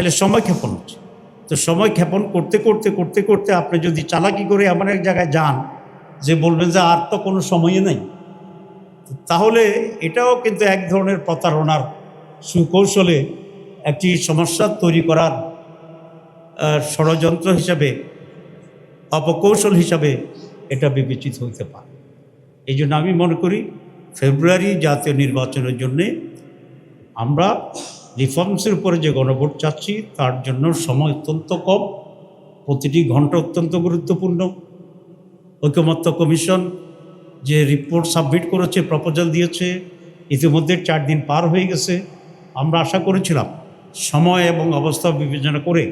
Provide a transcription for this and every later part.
তাহলে সময় ক্ষেপণ হচ্ছে। তো সময় ক্ষেপণ করতে করতে করতে করতে আপনি যদি চালাকি করে এমন এক জায়গায় যান যে বলবেন যে আর তো কোনো সময়ই নেই তাহলে এটাও কিন্তু এক ধরনের প্রতারণার সুকৌশলে একটি সমস্যা তৈরি করার ষড়যন্ত্র হিসাবে, অপকৌশল হিসাবে এটা বিবেচিত হইতে পারে। এই জন্য আমি মনে করি ফেব্রুয়ারি জাতীয় নির্বাচনের জন্যে আমরা রিফর্মসের উপরে যে গণভোট চাচ্ছি, তার জন্য সময় অত্যন্ত কম। প্রতিটি ঘণ্টা অত্যন্ত গুরুত্বপূর্ণ। ঐকমত্য কমিশন যে রিপোর্ট সাবমিট করেছে প্রপোজাল দিয়েছে, ইতিমধ্যে চার দিন পার হয়ে গেছে। আমরা আশা করেছিলাম, সময় এবং অবস্থা বিবেচনা করে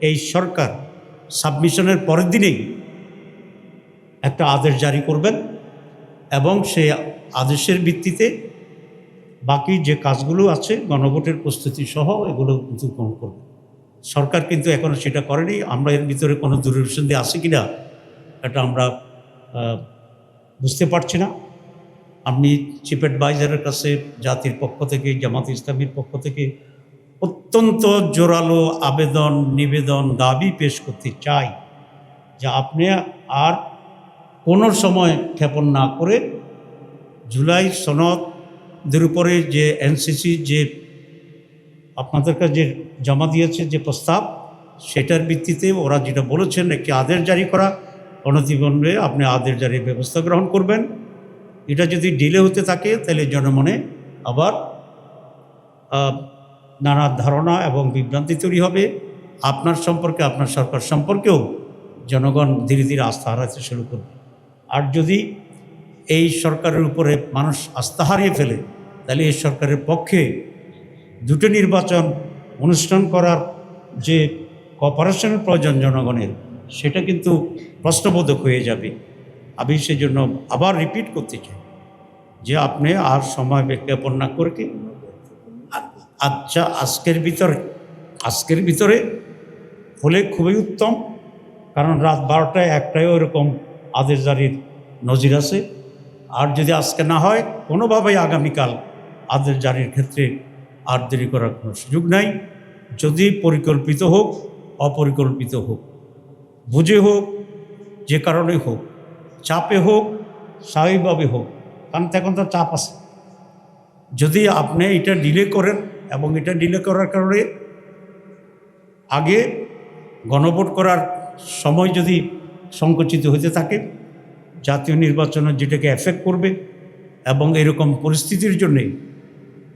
এই সরকার সাবমিশনের পরের দিনেই একটা আদেশ জারি করবেন এবং সেই আদেশের ভিত্তিতে বাকি যে কাজগুলো আছে, গণভোটের প্রস্তুতি সহ এগুলো কিন্তু করবে। সরকার কিন্তু এখনও সেটা করেনি। আমরা এর ভিতরে কোনো দূরভিসন্ধি আছে কি না এটা আমরা বুঝতে পারছি না। আমি চিফ অ্যাডভাইজারের কাছে, জাতির পক্ষ থেকে, জামাত ইসলামীর পক্ষ থেকে অত্যন্ত জোরালো আবেদন, নিবেদন, দাবি পেশ করতে চাই যে আপনি আর কোনো সময় ক্ষেপণ না করে জুলাই সনদের উপরে যে এনসিসি যে আপনাদের কাছে যে জমা দিয়েছে যে প্রস্তাব, সেটার ভিত্তিতে ওরা যেটা বলেছেন, একটি আদেশ জারি করা। অনতিবন্ধে আপনি আদেশ জারির ব্যবস্থা গ্রহণ করবেন। এটা যদি ডিলে হতে থাকে, তাহলে জনমনে আবার নানা ধারণা এবং বিভ্রান্তি তৈরি হবে। আপনার সম্পর্কে, আপনার সরকার সম্পর্কেও জনগণ ধীরে ধীরে আস্থা হারাতে শুরু করবে। আর যদি এই সরকারের উপরে মানুষ আস্থা হারিয়ে ফেলে, তাহলে এই সরকারের পক্ষে দুটো নির্বাচন অনুষ্ঠান করার যে কপারেশনের প্রয়োজন জনগণের, সেটা কিন্তু প্রশ্নবোধক হয়ে যাবে। আমি সেজন্য আবার রিপিট করতে চাই যে আপনি আর সময় বিজ্ঞাপন না করে আচ্ছা আজকের ভিতরে আজকের ভিতরে হলে খুবই উত্তম, কারণ রাত বারোটায় একটাই ওরকম আদেশ জারির নজির আছে। আর যদি আজকে না হয়, কোনোভাবেই আগামীকাল আদেশ জারির ক্ষেত্রে আর দেরি করার কোনো সুযোগ নাই। যদি পরিকল্পিত হোক, অপরিকল্পিত হোক, বুঝে হোক, যে কারণে হোক, চাপে হোক, স্বাভাবিকভাবে হোক, কারণ এখন তো চাপ আছে। যদি আপনি এটা ডিলে করেন এবং এটা ডিলে করার কারণে আগে গণভোট করার সময় যদি সংকুচিত হতে থাকে জাতীয় নির্বাচনে যেটাকে এফেক্ট করবে এবং এরকম পরিস্থিতির জন্যে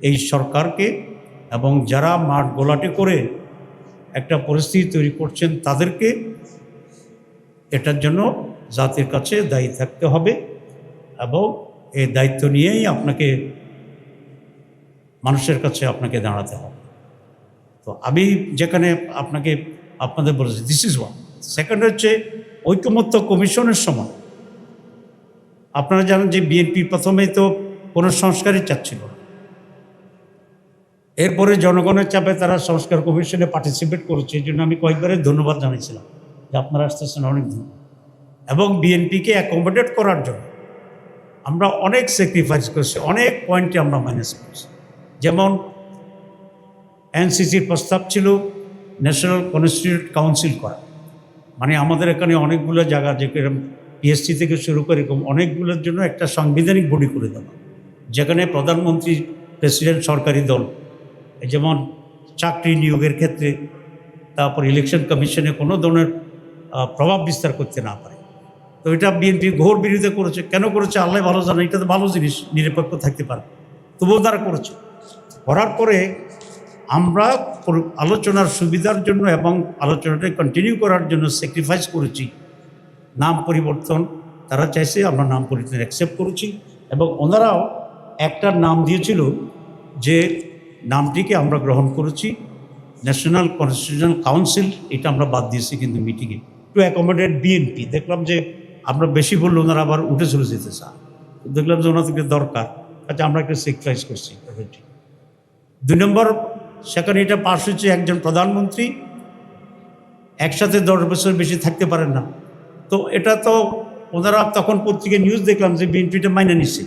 এই সরকারকে এবং যারা মাঠ গোলাটে করে একটা পরিস্থিতি তৈরি করছেন তাদেরকে এটার জন্য জাতির কাছে দায়ী থাকতে হবে এবং এই দায়িত্ব নিয়েই আপনাকে মানুষের কাছে আপনাকে দাঁড়াতে হবে। তো আমি যেখানে আপনাকে, আপনাদের বলেছি দিস ইজ ওয়ান সেকেন্ড হচ্ছে ঐকমত্য কমিশনের সময়। আপনারা জানেন যে বিএনপি প্রথমে তো কোনো সংস্কারই চাচ্ছিল এরপরে জনগণের চাপে তারা সংস্কার কমিশনে পার্টিসিপেট করেছে, এই জন্য আমি কয়েকবারে ধন্যবাদ জানিয়েছিলাম যে আপনারা আসতেছেন, অনেক ধন্যবাদ। এবং বিএনপিকে অ্যাকোমোডেট করার জন্য আমরা অনেক স্যাক্রিফাইস করছি, অনেক পয়েন্টে আমরা মাইনাস করছি। যেমন এনসিসির প্রস্তাব ছিল ন্যাশনাল কনস্টিটিউট কাউন্সিল করা। মানে আমাদের এখানে অনেকগুলো জায়গা যেরকম পিএসসি থেকে শুরু করে এরকম অনেকগুলোর জন্য একটা সাংবিধানিক বডি করে দেওয়া। যেখানে প্রধানমন্ত্রী প্রেসিডেন্ট সরকারি দল যেমন চাকরি নিয়োগের ক্ষেত্রে, তারপর ইলেকশন কমিশনে কোনো ধরনের প্রভাব বিস্তার করতে না পারে। তো এটা বিএনপি ঘোর বিরোধিতা করেছে। কেন করেছে? আল্লাহ ভালো জানে, এটা তো ভালো জিনিস, নিরপেক্ষ থাকতে পারে। তবুও তারা করেছে। করার পরে আমরা আলোচনার সুবিধার জন্য এবং আলোচনাটা কন্টিনিউ করার জন্য স্যাক্রিফাইস করেছি। নাম পরিবর্তন, তারা চাইছে আমরা নাম পরিবর্তন অ্যাকসেপ্ট করেছি এবং ওনারাও একটা নাম দিয়েছিল যে নামটিকে আমরা গ্রহণ করেছি ন্যাশনাল কনস্টিটিউশনাল কাউন্সিল এটা আমরা বাদ দিয়েছি কিন্তু মিটিংয়ে টু অ্যাকোমোডেট বিএনপি দেখলাম যে আমরা বেশি বললে ওনারা আবার উঠে চলে যেতে চান দেখলাম যে ওনাদেরকে দরকার আচ্ছা আমরা একটা স্যাক্রিফাইস করছি। দুই নম্বর, সেখানে এটা পাশ হচ্ছে একজন প্রধানমন্ত্রী, একসাথে দশ বছর বেশি থাকতে পারেন না। তো এটা তো ওনারা তখন পত্রিকায় নিউজ দেখলাম যে বিএনপিটা মাইনে নিচ্ছে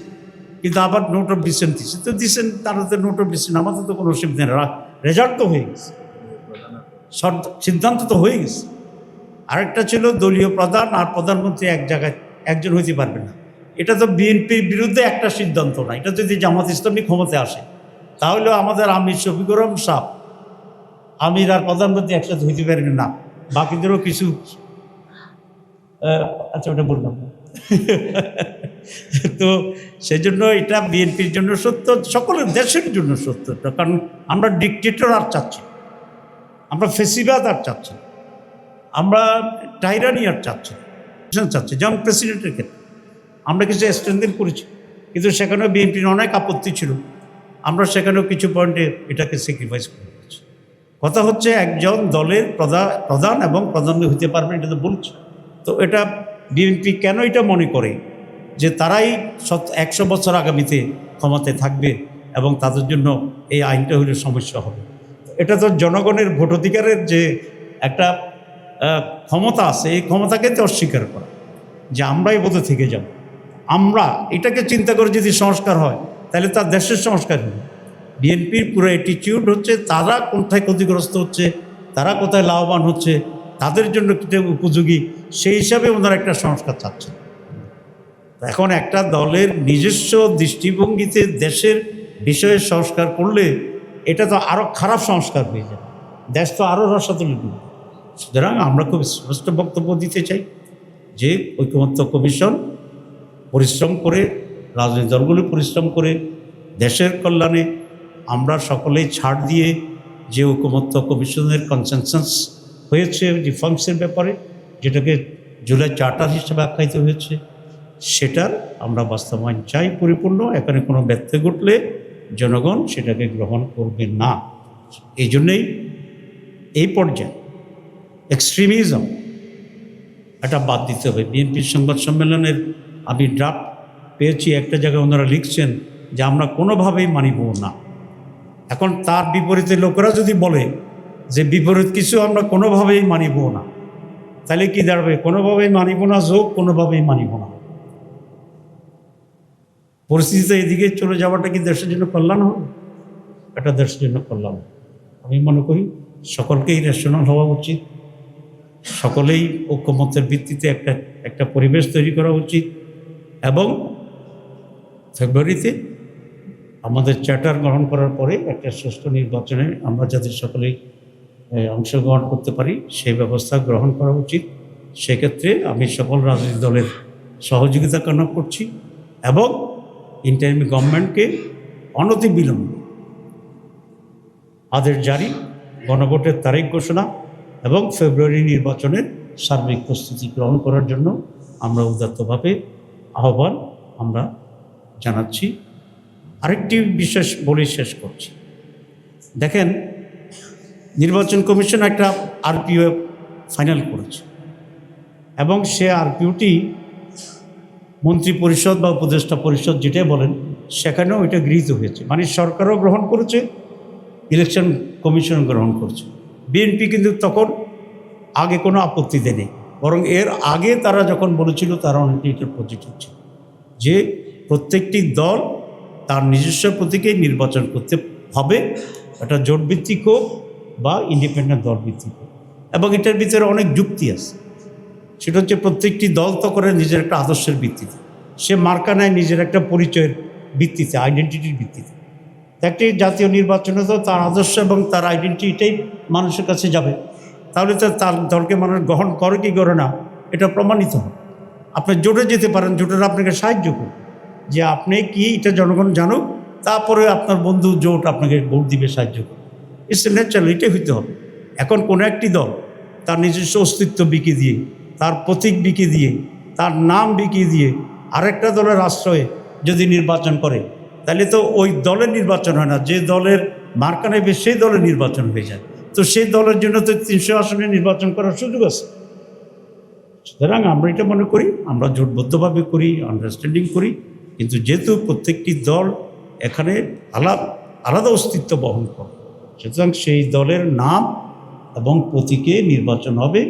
কিন্তু আবার নোট অফ ডিসেন্ট দিচ্ছে তো দিচ্ছেন তারা তো নোট অফ ডিসেন্ট আমাদের তো কোনো অসুবিধা নেই। রেজাল্ট তো হয়ে গেছে। সিদ্ধান্ত তো হয়ে গেছে। আরেকটা ছিল দলীয় প্রধান আর প্রধানমন্ত্রী এক জায়গায় একজন হইতে পারবে না। এটা তো বিএনপির বিরুদ্ধে একটা সিদ্ধান্ত না। এটা যদি জামাত ইসলামী ক্ষমতায় আসে, তাহলে আমাদের আমির শফিকুর রহমান সাহ আমির আর প্রধানমন্ত্রী একসাথে হইতে পারবে না। বাকিদেরও কিছু আচ্ছা ওটা বললাম। তো সেই জন্য এটা বিএনপির জন্য সত্য, সকলের দেশের জন্য সত্য। কারণ আমরা ডিকটেটর আর চাচ্ছি আমরা ফেসিবাদ আর চাচ্ছি আমরা টাইরানি আর চাচ্ছি। চাচ্ছি যেমন প্রেসিডেন্টের ক্ষেত্রে। আমরা কিছু স্ট্রেন্থেন করেছি। কিন্তু সেখানেও বিএনপির অনেক আপত্তি ছিল। আমরা সেখানেও কিছু পয়েন্টে এটাকে স্যাক্রিফাইস করে কথা হচ্ছে একজন দলের প্রধান প্রধান এবং প্রধান হইতে পারবে এটা তো বলছে। তো এটা বিএনপি কেন এটা মনে করে যে তারাই একশো বছর আগামীতে ক্ষমতায় থাকবে এবং তাদের জন্য এই আইনটা হলে সমস্যা হবে? এটা তো জনগণের ভোটাধিকারের যে একটা ক্ষমতা আছে, এই ক্ষমতাকে তো অস্বীকার করা। যে আমরাই বোধ থেকে যাব। আমরা এটাকে চিন্তা করে যদি সংস্কার হয়, তাহলে তার দেশের সংস্কার হবে। বিএনপির পুরো অ্যাটিটিউড হচ্ছে, তারা কোথায় ক্ষতিগ্রস্ত হচ্ছে, তারা কোথায় লাভবান হচ্ছে তাদের জন্য উপযোগী, সেই হিসাবে ওনারা একটা সংস্কার চাচ্ছেন। এখন একটা দলের নিজস্ব দৃষ্টিভঙ্গিতে দেশের বিষয়ে সংস্কার করলে এটা তো আরও খারাপ সংস্কার হয়ে যাবে। দেশ তো আরও রসাতলে সুতরাং আমরা খুব স্পষ্ট বক্তব্য দিতে চাই যে ঐকমত্য কমিশন পরিশ্রম করে, রাজনৈতিক দলগুলি পরিশ্রম করে, দেশের কল্যাণে আমরা সকলেই ছাড় দিয়ে যে ঐকমত্য কমিশনের কনসেনসাস হয়েছে রিফর্মসের ব্যাপারে, যেটাকে জুলাই চার্টার হিসেবে আখ্যায়িত হয়েছে, সেটার আমরা বাস্তবায়ন চাই পরিপূর্ণ। এখানে কোনো ব্যর্থ ঘটলে জনগণ সেটাকে গ্রহণ করবে না। এই জন্যেই এই পর্যায়ে এক্সট্রিমিজম এটা বাদ দিতে হবে। বিএনপির সংবাদ সম্মেলনের আমি ড্রাফট পেয়েছি, একটা জায়গায় ওনারা লিখছেন যে আমরা কোনোভাবেই মানিব না। এখন তার বিপরীতে লোকেরা যদি বলে যে বিপরীত কিছু আমরা কোনোভাবেই মানিব না। তাহলে কি দাঁড়াবে? কোনোভাবেই মানিব না, যোগ কোনোভাবেই মানিব না। পরিস্থিতিতে এদিকে চলে যাওয়াটা কি দেশের জন্য কল্যাণ হবে? এটা দেশের জন্য কল্যাণ। আমি মনে করি সকলকেই রেশনাল হওয়া উচিত। সকলেই ঐক্যমতের ভিত্তিতে একটা একটা পরিবেশ তৈরি করা উচিত। এবং ফেব্রুয়ারিতে আমাদের চার্টার গ্রহণ করার পরে একটা সুষ্ঠু নির্বাচনে আমরা যাতে সকলেই অংশগ্রহণ করতে পারি, সেই ব্যবস্থা গ্রহণ করা উচিত। সেক্ষেত্রে আমি সকল রাজনৈতিক দলের সহযোগিতা কামনা করছি এবং ইন্টারিম গভর্নমেন্টকে অনতিবিলম্বে আদেশ জারি, গণভোটের তারিখ ঘোষণা এবং ফেব্রুয়ারি নির্বাচনের সার্বিক প্রস্তুতি গ্রহণ করার জন্য আমরা উদাত্তভাবে আহ্বান আমরা জানাচ্ছি। আরেকটি বিশেষ বলে শেষ করছি। দেখেন নির্বাচন কমিশন একটা আরপিও ফাইনাল করেছে। এবং সে আরপিওটি মন্ত্রী পরিষদ বা উপদেষ্টা পরিষদ যেটাই বলেন, সেখানেও এটা গৃহীত হয়েছে। মানে সরকারও গ্রহণ করেছে, ইলেকশন কমিশন গ্রহণ করছে। বিএনপি কিন্তু তখন আগে কোনো আপত্তি দেয়নি। বরং এর আগে তারা যখন বলেছিল, তারা অনেকটা এটার পজিটিভ ছিল। যে প্রত্যেকটি দল তার নিজস্ব প্রতীকেই নির্বাচন করতে হবে। এটা জোট ভিত্তিক হোক বা ইন্ডিপেন্ডেন্ট দল ভিত্তিক। হোক এবং এটার ভিতরে অনেক যুক্তি আছে। সেটা হচ্ছে প্রত্যেকটি দল তো করে নিজের একটা আদর্শের ভিত্তিতে। সে মার্কা নেয় নিজের একটা পরিচয়ের ভিত্তিতে আইডেন্টিটির ভিত্তিতে। একটি জাতীয় নির্বাচনে তো তার আদর্শ এবং তার আইডেন্টিটি মানুষের কাছে যাবে। তাহলে তো তার দলকে মানুষ গ্রহণ করে কি করে না, এটা প্রমাণিত হবে। আপনি জোটে যেতে পারেন, জোটের আপনাকে সাহায্য করবে। যে আপনি কি এটা জনগণ জানুক, তারপরে আপনার বন্ধু জোট আপনাকে ভোট দিবে, সাহায্য করবে। ইটস ন্যাচারাল এটাই হইতে হবে। এখন কোনো একটি দল তার নিজস্ব অস্তিত্ব বিকি দিয়ে, তার প্রতীক বিকি দিয়ে, তার নাম বিকি দিয়ে আরেকটা দলের আশ্রয়ে যদি নির্বাচন করে, তাহলে তো ওই দলের নির্বাচন হয় না। যে দলের মার্কা নেবে, সেই দলের নির্বাচন হয়ে যায়। তো সেই দলের জন্য তো তিনশো আসনে নির্বাচন করার সুযোগ আছে। সুতরাং আমরা এটা মনে করি, আমরা জোটবদ্ধভাবে করি আন্ডারস্ট্যান্ডিং করি, কিন্তু যেহেতু প্রত্যেকটি দল এখানে আলাদা আলাদা অস্তিত্ব বহন করে। সুতরাং সেই দলের নাম এবং প্রতীকে নির্বাচন হবে।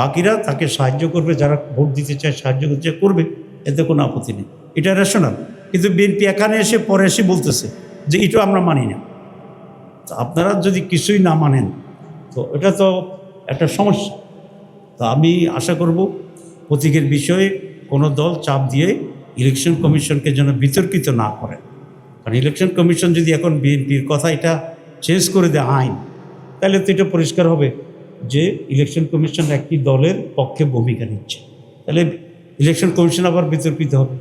বাকিরা তাকে সাহায্য করবে, যারা ভোট দিতে চায় সাহায্য করতে করবে, এতে কোনো আপত্তি নেই। এটা রেশনাল কিন্তু বিএনপি এখানে এসে, পরে এসে বলতেছে যে এটা আমরা মানি না। তো আপনারা যদি কিছুই না মানেন, তো এটা তো একটা সমস্যা। তো আমি আশা করব প্রতীকের বিষয়ে কোনো দল চাপ দিয়ে ইলেকশন কমিশনকে যেন বিতর্কিত না করে। কারণ ইলেকশন কমিশন যদি এখন বিএনপির কথা, এটা চেঞ্জ করে দেয় আইন, তাহলে তো এটা পরিষ্কার হবে যে ইলেকশন কমিশন একটি দলের পক্ষে ভূমিকা নিচ্ছে। তাহলে ইলেকশন কমিশন আবার বিতর্কিত হবে।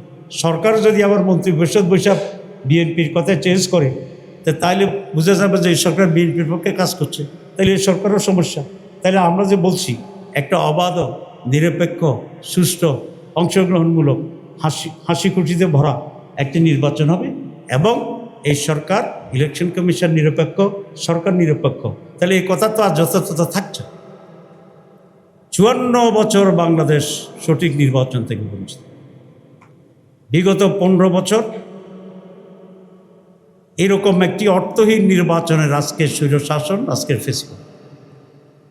সরকার যদি আবার মন্ত্রী পরিষদ বৈশাখ বিএনপির কথা চেঞ্জ করে তাহলে বোঝা যাবে যে এই সরকার বিএনপির পক্ষে কাজ করছে। তাহলে এই সরকারও সমস্যা। তাহলে আমরা যে বলছি, একটা অবাধ, নিরপেক্ষ, সুষ্ঠু, অংশগ্রহণমূলক, হাসি হাসি খুশিতে ভরা একটি নির্বাচন হবে এবং এই সরকার ইলেকশন কমিশন নিরপেক্ষ, সরকার নিরপেক্ষ। তাহলে এই কথা তো আর যথাযথ থাকছে। চুয়ান্ন বছর বাংলাদেশ সঠিক নির্বাচন থেকে বঞ্চিত। বিগত পনেরো বছর এরকম একটি অর্থহীন নির্বাচনের আজকের সুযোগ শাসন আজকের ফেসবুক।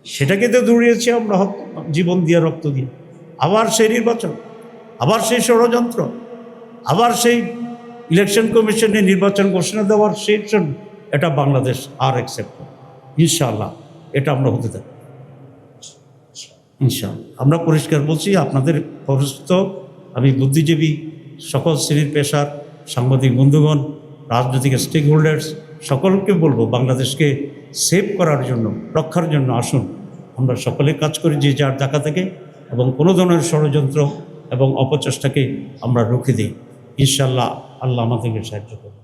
সেটাকে তো দৌড়িয়েছি আমরা হক- জীবন দিয়ে রক্ত দিয়ে। আবার সেই নির্বাচন, আবার সেই ষড়যন্ত্র, আবার সেই ইলেকশন কমিশনে নির্বাচন ঘোষণা দেওয়ার সেই এটা বাংলাদেশ আর অ্যাকসেপ্ট ইনশাআল্লাহ এটা আমরা হতে থাকি। ইনশাআল্লাহ। আমরা পরিষ্কার বলছি, আপনাদের পরিচিত আমি বুদ্ধিজীবী, সকল শ্রেণির পেশার সাংবাদিক, বন্ধুগণ, রাজনৈতিক স্টেক হোল্ডার্স সকলকে বলব, বাংলাদেশকে সেভ করার জন্য, রক্ষার জন্য আসুন। আমরা সকলে কাজ করি যে যার জায়গা থেকে এবং কোনো ধরনের ষড়যন্ত্র এবং অপচেষ্টাকে আমরা রুখে দিই। ইনশাল্লাহ আল্লাহ আমাদেরকে সাহায্য করবে